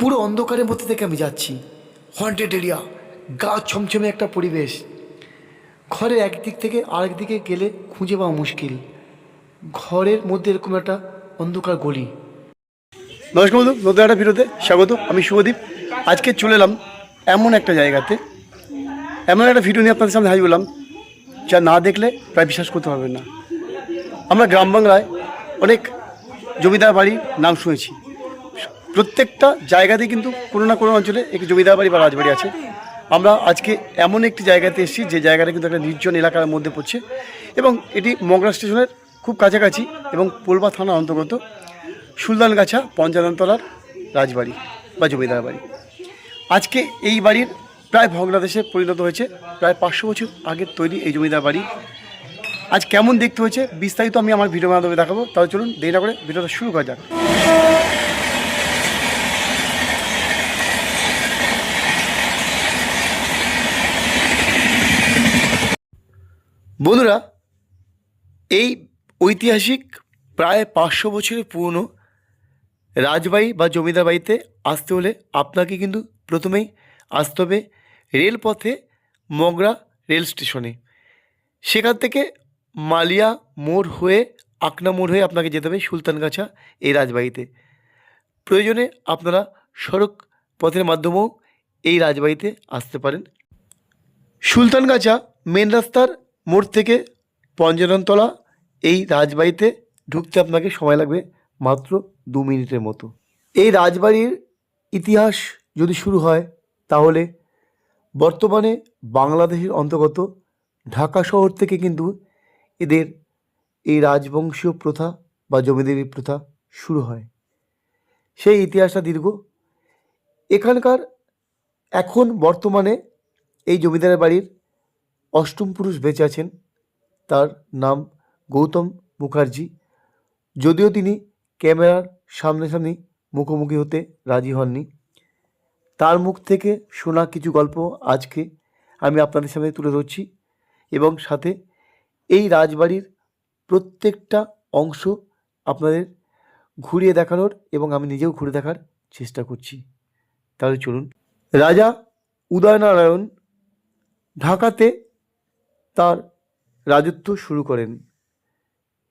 পুরো অন্ধকারের মধ্যে থেকে আমি যাচ্ছি। হন্টেড এরিয়া গা ছমছমে একটা পরিবেশ। ঘরের একদিক থেকে আরেক দিকে গেলে খুঁজে পাওয়া মুশকিল। ঘরের মধ্যে এরকম একটা অন্ধকার গলি। নমস্কার বন্ধু একটা ভিডিওতে স্বাগত, আমি শুভদীপ। আজকে চলে এলাম এমন একটা জায়গাতে। এমন একটা ভিডিও নিয়ে আপনাদের সামনে হাজির হলাম, যা না দেখলে প্রায় বিশ্বাস করতে পারবেন না। আমরা গ্রাম বাংলায় অনেক জমিদার বাড়ির নাম শুনেছি। প্রত্যেকটা জায়গাতেই কিন্তু কোনো না কোনো অঞ্চলে একটি জমিদার বাড়ি বা রাজবাড়ি আছে। আমরা আজকে এমন একটি জায়গাতে এসেছি যে জায়গাটা কিন্তু একটা নির্জন এলাকার মধ্যে পড়ছে এবং এটি মগরা স্টেশনের খুব কাছাকাছি এবং পোলবা থানার অন্তর্গত সুলতানগাছা পঞ্চাননতলার রাজবাড়ি বা জমিদার বাড়ি আজকে এই বাড়ির প্রায় ভগ্নাদেশে পরিণত হয়েছে, প্রায় পাঁচশো বছর আগের তৈরি এই জমিদার বাড়ি আজ কেমন দেখতে হয়েছে বিস্তারিত আমি আমার ভিডিও মাধ্যমে দেখাবো, তাহলে চলুন দেরি না করে ভিডিওটা শুরু করা যাক। বন্ধুরা, এই ঐতিহাসিক প্রায় পাঁচশো বছরের পুরনো রাজবাড়ি বা জমিদার বাড়িতে আসতে হলে আপনাকে কিন্তু প্রথমেই আসতে হবে রেলপথে মগরা রেল স্টেশনে। সেখান থেকে মালিয়া মোড় হয়ে আকনা মোড় হয়ে আপনাকে যেতে হবে সুলতানগাছা এই রাজবাড়িতে। প্রয়োজনে আপনারা সড়ক পথের মাধ্যমেও এই রাজবাড়িতে আসতে পারেন। সুলতানগাছা মেন রাস্তার মোড় থেকে পঞ্জনতলা এই রাজবাড়িতে ঢুকতে আপনাকে সময় লাগবে মাত্র দু মিনিটের মতো। এই রাজবাড়ির ইতিহাস যদি শুরু হয়, তাহলে বর্তমানে বাংলাদেশের অন্তর্গত ঢাকা শহর থেকে কিন্তু এদের এই রাজবংশীয় প্রথা বা জমিদারি প্রথা শুরু হয়। সেই ইতিহাসটা দীর্ঘ। এখানকার এখন বর্তমানে এই জমিদারের বাড়ির অষ্টম পুরুষ বেঁচে আছেন। তার নাম গৌতম মুখার্জি। যদিও তিনি ক্যামেরার সামনাসামনি মুখোমুখি হতে রাজি হননি। তার মুখ থেকে শোনা কিছু গল্প আজকে আমি আপনাদের সামনে তুলে ধরছি এবং সাথে এই রাজবাড়ির প্রত্যেকটা অংশ আপনাদের ঘুরিয়ে দেখানোর এবং আমি নিজেও ঘুরে দেখার চেষ্টা করছি। তাহলে চলুন। রাজা উদয়নারায়ণ ঢাকাতে তার রাজত্ব শুরু করেন।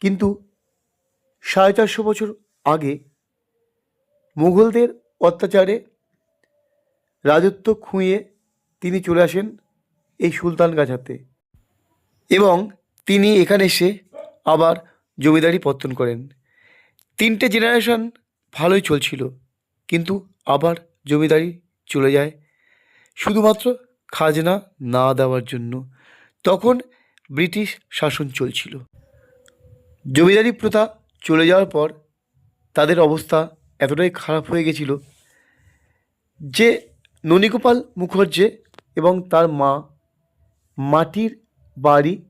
কিন্তু সাড়ে চারশো বছর আগে মুঘলদের অত্যাচারে রাজত্ব খুঁয়ে তিনি চলে আসেন এই সুলতান গাছাতে এবং তিনি এখানে এসে আবার জমিদারি পত্তন করেন। তিনটে জেনারেশন ভালোই চলছিল, কিন্তু আবার জমিদারি চলে যায়। শুধুমাত্র খাজনা না দেওয়ার জন্য তখন ব্রিটিশ শাসন চলছিল। জমিদারি প্রথা চলে যাওয়ার পর তাদের অবস্থা এতটাই খারাপ হয়ে গেছিল যে ননীগোপাল মুখার্জি এবং তার মা মাটির বাড়ি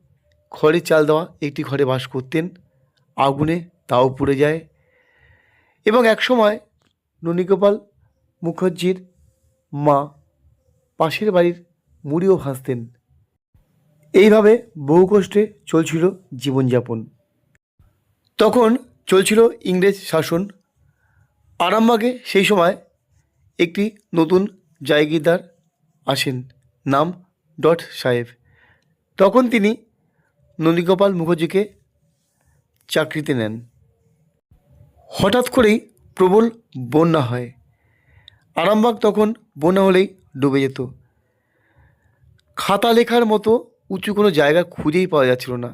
খড়ে চাল দেওয়া, একটি ঘরে বাস করতেন, আগুনে তাও পুড়ে যায় এবং একসময় ননীগোপাল মুখার্জির মা পাশের বাড়ির মুড়িও ভাসতেন এইভাবে বহু কষ্টে চলছিল জীবনযাপন। তখন চলছিল ইংরেজ শাসন। আরামবাগে সেই সময় একটি নতুন জায়গিদার আসেন, নাম ডট সাহেব। তখন তিনি নন্দীগোপাল মুখার্জিকে চাকরিতে নেন। হঠাৎ করেই প্রবল বন্যা হয়। আরামবাগ তখন বন্যা হলেই ডুবে যেত। খাতা লেখার মতো উঁচু কোনো জায়গা খুঁজেই পাওয়া যাচ্ছিল না।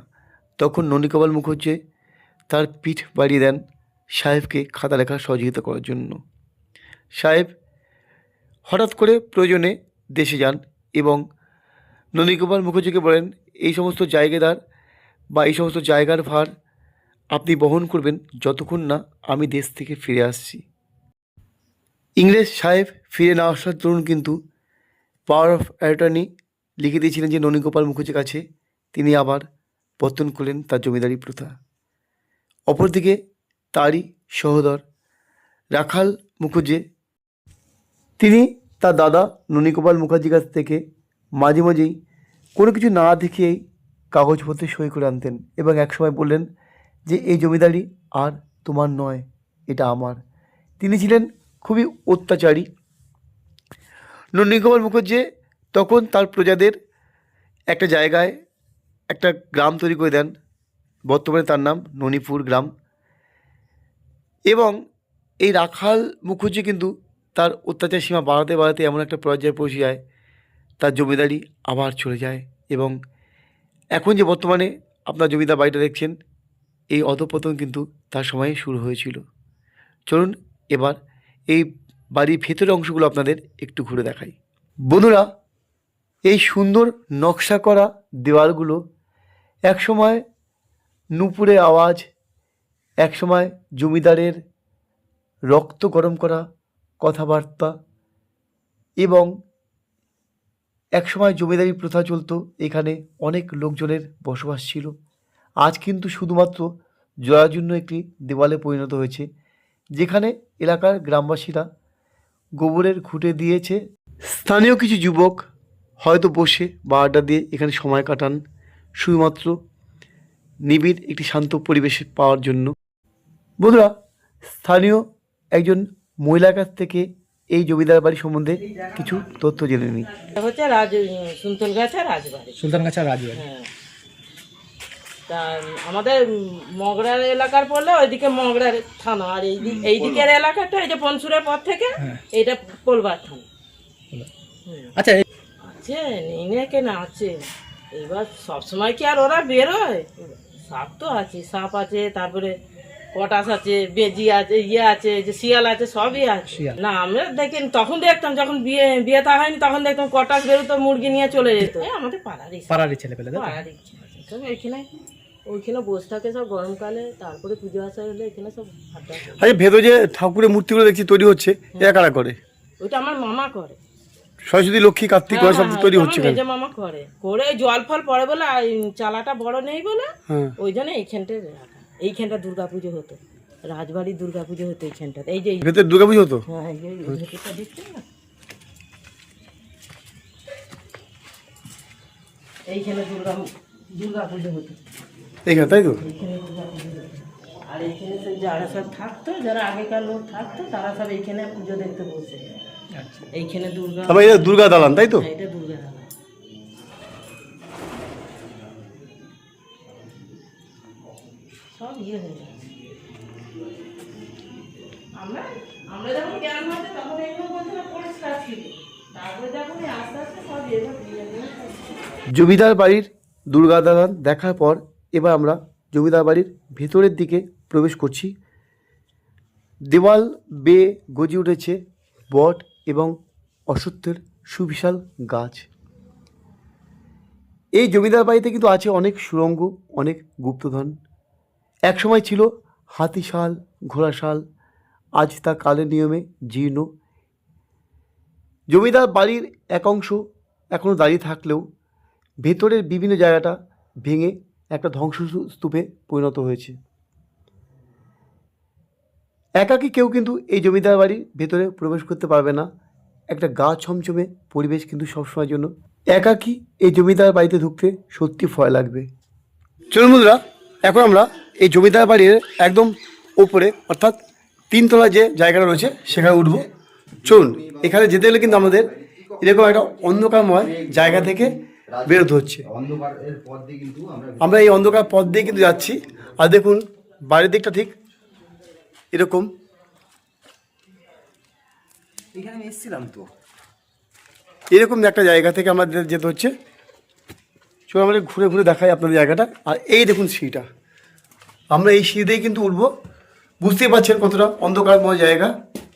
তখন নন্দীগোপাল মুখার্জি তার পিঠ বাড়িয়ে দেন সাহেবকে খাতা লেখা সহযোগিতা করার জন্য। সাহেব হঠাৎ করে প্রয়োজনে দেশে যান এবং নন্দীগোপাল মুখার্জিকে বলেন, এই সমস্ত জায়গাদার বা এই সমস্ত জায়গার ভার আপনি বহন করবেন যতক্ষণ না আমি দেশ থেকে ফিরে আসছি। ইংরেজ সাহেব ফিরে না আসার দরুন কিন্তু পাওয়ার অফ অ্যাটর্নি লিখে দিয়েছিলেন যে, ননীগোপাল মুখার্জির কাছে তিনি আবার পত্তন করলেন তার জমিদারি প্রথা। অপরদিকে তারই সহোদর রাখাল মুখুজ্জে, তিনি তার দাদা ননীগোপাল মুখার্জির কাছ থেকে মাঝে মাঝেই কোনো কিছু না দেখিয়েই কাগজপত্রে সই করে আনতেন এবং একসময় বললেন যে, এই জমিদারি আর তোমার নয়, এটা আমার। তিনি ছিলেন খুবই অত্যাচারী। নন্দীকুমার মুখার্জি তখন তার প্রজাদের একটা জায়গায় একটা গ্রাম তৈরি করে দেন। বর্তমানে তার নাম ননিপুর গ্রাম। এবং এই রাখাল মুখুজ্জি কিন্তু তার অত্যাচার সীমা বাড়াতে বাড়াতে এমন একটা পর্যায়ে পৌঁছে যায়, তার জমিদারি আবার চলে যায় এবং এখন যে বর্তমানে আপনার জমিদার বাড়িটা দেখছেন, এই অধপতন কিন্তু তার সময়ে শুরু হয়েছিল। চলুন এবার এই বাড়ির ভেতরের অংশগুলো আপনাদের একটু ঘুরে দেখাই। বন্ধুরা এই সুন্দর নকশা করা দেওয়ালগুলো একসময় নুপুরে আওয়াজ, একসময় জমিদারের রক্ত গরম করা কথাবার্তা এবং একসময় জমিদারি প্রথা চলতো, এখানে অনেক লোকজনের বসবাস ছিল। আজ কিন্তু শুধুমাত্র জরাজীর্ণ একটি দেওয়ালে পরিণত হয়েছে, যেখানে এলাকার গ্রামবাসীরা গোবরের খুঁটে দিয়েছে। স্থানীয় কিছু যুবক হয়তো বসে বা আড্ডা দিয়ে এখানে সময় কাটান। শুধুমাত্র নিবিড় একটি শান্ত পরিবেশ পাওয়ার জন্য। বন্ধুরা স্থানীয় একজন মহিলার কাছ থেকে এই জমিদার বাড়ি সম্বন্ধে কিছু তথ্য জেনে নিই। হচ্ছে রাজ সুন্তল গাছা রাজবাড়ি। হ্যাঁ। তা আমাদের মগরার এলাকার পড়লে ওইদিকে মগরার থানা আর এই দিক এই দিকের এলাকাটা এই যে পনসুরের পর থেকে এটা পোলবার থানা। আচ্ছা এই- আছে নেই না কেন আছে এবার সবসময় কি আর ওরা বেরোয়? সাপ তো আছে সাপ আছে তারপরে পটাশ আছে বেজি আছে ইয়ে আছে যে শিয়াল আছে সবই আছে। না আমরা দেখেন তখন দেখতাম যখন বিয়ে বিয়ে তা হয়নি তখন দেখতাম কটাশ বেরোতো মুরগি নিয়ে চলে যেত। আমাদের পাড়ারই। পাড়ারই ছেলে পেলে পাড়ারই ছেলে। এখানে ওইখানে বসে থাকে সব গরমকালে তারপরে পুজো আসা হলে এখানে সব। আচ্ছা ভেতর যে ঠাকুরের মূর্তিগুলো দেখছি তৈরি হচ্ছে এরা কারা করে? ওইটা আমার মামা করে। সরস্বতী লক্ষ্মী কার্তিক গণেশ সব হ্যাঁ, তৈরি হচ্ছে আমার মামা করে। করে জল ফল পড়ে বলে চালাটা বড় নেই বলে হ্যাঁ। ওই জন্য এইখানটা এইখানটা দুর্গা পুজো হতো। রাজবাড়ির দুর্গা পুজো হতো এইখানটাতে। এই যে ভেতরে দুর্গা পুজো হতো? হ্যাঁ এই যে ভেতরটা দেখছেন না এইখানে দুর্গা দুর্গা পুজো হতো। এখানে তাই তো? এইখানে আর এইখানে যারা সব থাকতো যারা আগেকার লোক থাকতো তারা সব এইখানে পুজো দেখতে বসে। আচ্ছা এইখানে দুর্গা এটা দুর্গা দালান তাই তো? হ্যাঁ, এটা দুর্গা দাদা সব ইয়ে হয়ে যাচ্ছে আমরা আমরা যখন জ্ঞান হচ্ছে তখন এইগুলো বলছে পরিষ্কার ছিল। তারপরে যখন আস্তে আস্তে সব এবার দিয়ে দিয়ে সব- জমিদার বাড়ির দুর্গা দালান দেখার পর এবার আমরা জমিদার বাড়ির ভেতরের দিকে প্রবেশ করছি। দেওয়াল বেয়ে গজি উঠেছে বট এবং অশ্বত্থের সুবিশাল গাছ। এই জমিদার বাড়িতে কিন্তু আছে অনেক সুরঙ্গ অনেক গুপ্তধন। একসময় ছিল হাতিশাল, ঘোড়াশাল, আজ তা কালের নিয়মে জীর্ণ। জমিদার বাড়ির এক অংশ এখনও দাঁড়িয়ে থাকলেও ভেতরের বিভিন্ন জায়গাটা ভেঙে একটা ধ্বংসস্তূপে পরিণত হয়েছে। একাকি কেউ কিন্তু এই জমিদার বাড়ির ভেতরে প্রবেশ করতে পারবে না। একটা গা ছমছমে পরিবেশ কিন্তু সবসময়ের জন্য। একাকি এই জমিদার বাড়িতে ঢুকতে সত্যি ভয় লাগবে। চলুন বন্ধুরা এখন আমরা এই জমিদার বাড়ির একদম ওপরে অর্থাৎ তিনতলা যে জায়গাটা রয়েছে সেখানে উঠবো। চলুন এখানে যেতে গেলে কিন্তু আমাদের এরকম একটা অন্ধকারময় জায়গা থেকে বেরোতে হচ্ছে। আমরা এই অন্ধকার পথ দিয়ে কিন্তু যাচ্ছি। আর দেখুন বাইরের দিকটা ঠিক এরকম? এখানে আমি এসেছিলাম তো। এরকম একটা জায়গা থেকে আমাদের যেতে হচ্ছে। চলো আমাদের ঘুরে ঘুরে দেখাই আপনাদের জায়গাটা। আর এই দেখুন সিঁড়িটা। আমরা এই সিঁড়ি দিয়ে কিন্তু উঠবো। বুঝতেই পারছেন কতটা অন্ধকারময় জায়গা।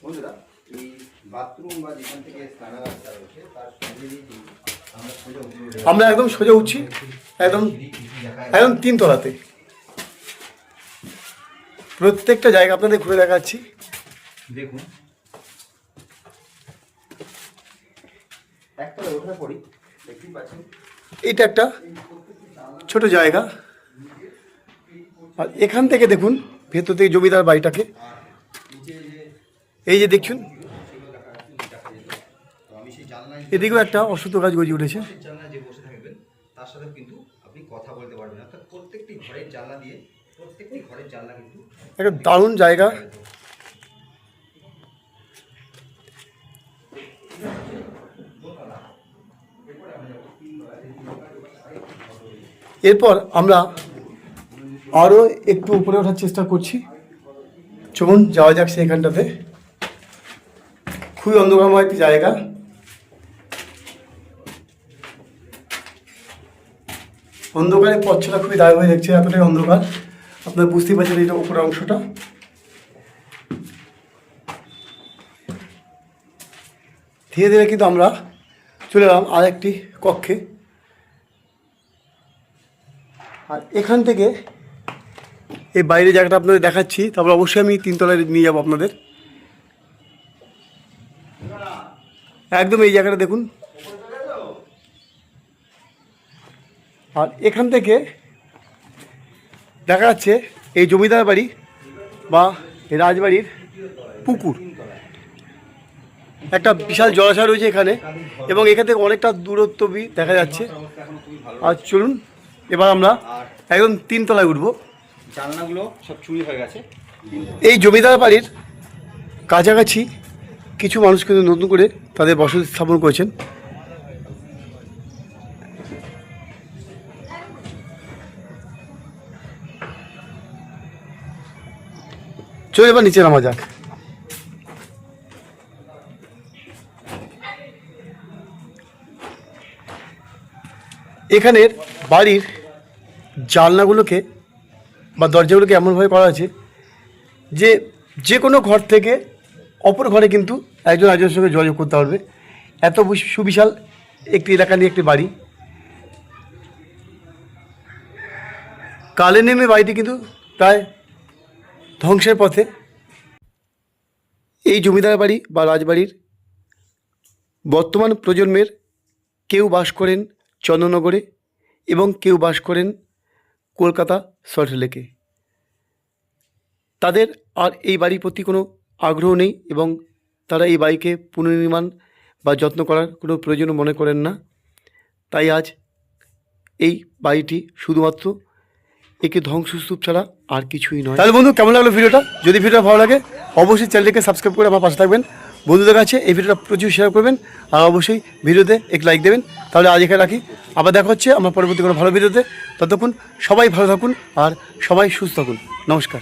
বন্ধুরা এই বাথরুম বা যেখান থেকে স্নানাগারটা রয়েছে তার সঙ্গে কিন্তু আমরা সোজা উপরে উঠে আমরা একদম সোজা উঠছি। একদম একদম তিনতলাতে। প্রত্যেকটা জায়গা আপনাদের ঘুরে দেখাচ্ছি। দেখুন। এটা একটা ছোট জায়গা। আর এখান থেকে দেখুন ভেতর থেকে জমিদার বাড়িটাকে। এই যে জানলায় এদিকেও একটা অসুস্থ গাছ গজিয়ে উঠেছে। জানলায় যে বসে থাকবেন তার সাথে কিন্তু আপনি কথা বলতে পারবেন অর্থাৎ প্রত্যেকটি ঘরের জানলা দিয়ে একটা দারুণ জায়গা। এরপর আমরা আরও একটু উপরে ওঠার চেষ্টা করছি। চলুন, যাওয়া যাক সেইখানটাতে। খুবই অন্ধকারময় একটি জায়গা। অন্ধকারের পথ ছোটা খুবই দায় হয়ে দেখছে, এতটাই অন্ধকার। আপনারা বুঝতেই পারছেন এটা উপরের অংশটা? ধীরে ধীরে কিন্তু আমরা চলে এলাম আর একটি কক্ষে। আর এখান থেকে এই বাইরে জায়গাটা আপনাদের দেখাচ্ছি, তারপর অবশ্যই আমি তিনতলায় নিয়ে যাব আপনাদের। একদম এই জায়গাটা দেখুন। আর এখান থেকে দেখা যাচ্ছে এই জমিদার বাড়ি বা রাজবাড়ির পুকুর। একটা বিশাল জলাশয় রয়েছে এখানে এবং এখান থেকে অনেকটা দূরত্ব দেখা যাচ্ছে। আর চলুন এবার আমরা একদম তিনতলায় উঠবো। জানলাগুলো সব চুরি হয়ে গেছে। এই জমিদার বাড়ির কাছাকাছি কিছু মানুষ কিন্তু নতুন করে তাদের বসতি স্থাপন করেছেন। চলো এবার নিচে নামা যাক। এখানের বাড়ির জানলাগুলোকে বা দরজাগুলোকে এমনভাবে করা আছে যে যে কোনো ঘর থেকে অপর ঘরে কিন্তু একজন একজনের সঙ্গে যোগাযোগ করতে পারবে। এত সুবিশাল একটি এলাকা নিয়ে একটি বাড়ি। কালে নেমে বাড়িটি কিন্তু প্রায় ধ্বংসের পথে। এই জমিদার বাড়ি বা রাজবাড়ির বর্তমান প্রজন্মের কেউ বাস করেন চন্দ্রনগরে এবং কেউ বাস করেন কলকাতা সল্টলেকে তাদের আর এই বাড়ির প্রতি কোনো আগ্রহ নেই এবং তারা এই বাড়িকে পুনর্নির্মাণ বা যত্ন করার কোনো প্রয়োজন মনে করেন না। তাই আজ এই বাড়িটি শুধুমাত্র একে ধ্বংসস্তূপ ছাড়া আর কিছুই নয়। তাহলে বন্ধু, কেমন লাগল ভিডিওটা? যদি ভিডিওটা ভালো লাগে, অবশ্যই চ্যানেলটিকে সাবস্ক্রাইব করে আমার পাশে থাকবেন। বন্ধুদের কাছে এই ভিডিওটা প্রচুর শেয়ার করবেন আর অবশ্যই ভিডিওতে এক লাইক দেবেন। তাহলে আজ এখানে রাখি। আবার দেখা হচ্ছে আমার পরবর্তী কোনো ভালো ভিডিওতে। ততক্ষণ সবাই ভালো থাকুন আর সবাই সুস্থ থাকুন। নমস্কার।